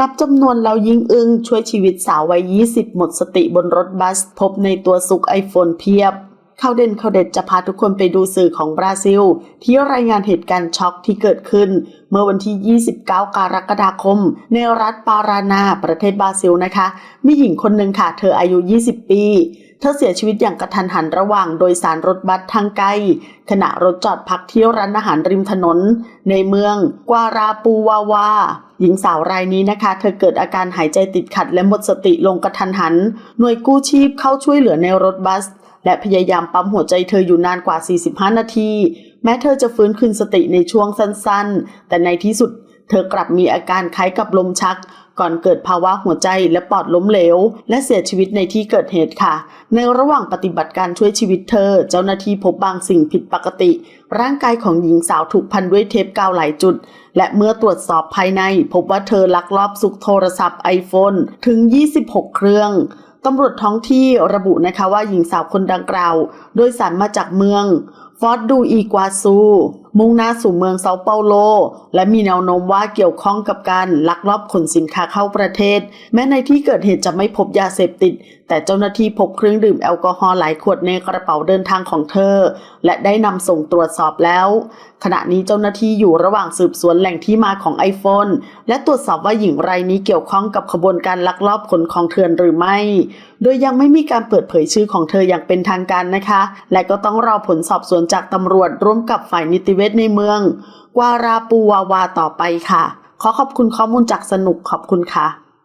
นับจำนวนเรายิงอึ้งช่วยชีวิตสาววัย 20 หมดสติบนรถบัส พบในตัวสุกไอโฟนเพียบ ข่าวเด่นข่าวเด็ดจะพาทุกคนไปดูสื่อของบราซิล ที่รายงานเหตุการณ์ช็อกที่เกิดขึ้น เมื่อวันที่ 29 กรกฎาคม ในรัฐปารานาประเทศบราซิลนะคะ มีหญิงคนหนึ่งค่ะ เธออายุ 20 ปี เธอเสียชีวิตอย่างกระทันหันระหว่างโดยสารรถบัสทางไกล ขณะรถจอดพักที่ร้านอาหารริมถนน ในเมืองกวาราปูวาวาหญิงสาวรายนี้นะคะ เธอเกิดอาการหายใจติดขัดและหมดสติลงกระทันหัน หน่วยกู้ชีพเข้าช่วยเหลือในรถบัส และพยายามปั๊มหัวใจเธออยู่นานกว่า 45 นาที แม้เธอจะฟื้นคืนสติในช่วงสั้นๆ แต่ในที่สุดเธอกลับมีอาการคล้ายกับลมชัก ก่อนเกิดภาวะหัวใจและปอดล้มเหลว และเสียชีวิตในที่เกิดเหตุค่ะ ในระหว่างปฏิบัติการช่วยชีวิตเธอ เจ้าหน้าที่พบบางสิ่งผิดปกติ ร่างกายของหญิงสาวถูกพันด้วยเทปกาวหลายจุด และเมื่อตรวจสอบภายใน พบว่าเธอลักลอบซุกโทรศัพท์ไอโฟนถึง 26 เครื่อง ตำรวจท้องที่ระบุนะคะว่าหญิงสาวคนดังกล่าว โดยสารมาจากเมืองฟอร์ดดูอีกวาซู มุ่งหน้าสู่เมืองเซาเปาโล และมีแนวโน้มว่าเกี่ยวข้องกับการลักลอบขนสินค้าเข้าประเทศ แม้ในที่เกิดเหตุจะไม่พบยาเสพติด แต่เจ้าหน้าที่พบเครื่องดื่มแอลกอฮอล์หลายขวดในกระเป๋าเดินทางของเธอ และได้นำส่งตรวจสอบแล้ว ขณะนี้เจ้าหน้าที่อยู่ระหว่างสืบสวนแหล่งที่มาของ iPhone และตรวจสอบว่าหญิงรายนี้เกี่ยวข้องกับขบวนการลักลอบขนของเถื่อนหรือไม่ โดยยังไม่มีการเปิดเผยชื่อของเธออย่างเป็นทางการนะคะ และก็ต้องรอผลสอบสวนจากตำรวจร่วมกับฝ่ายนิติเวชในเมืองกวาราปูวาวาต่อไปค่ะ ขอขอบคุณข้อมูลจากสนุกขอบคุณค่ะ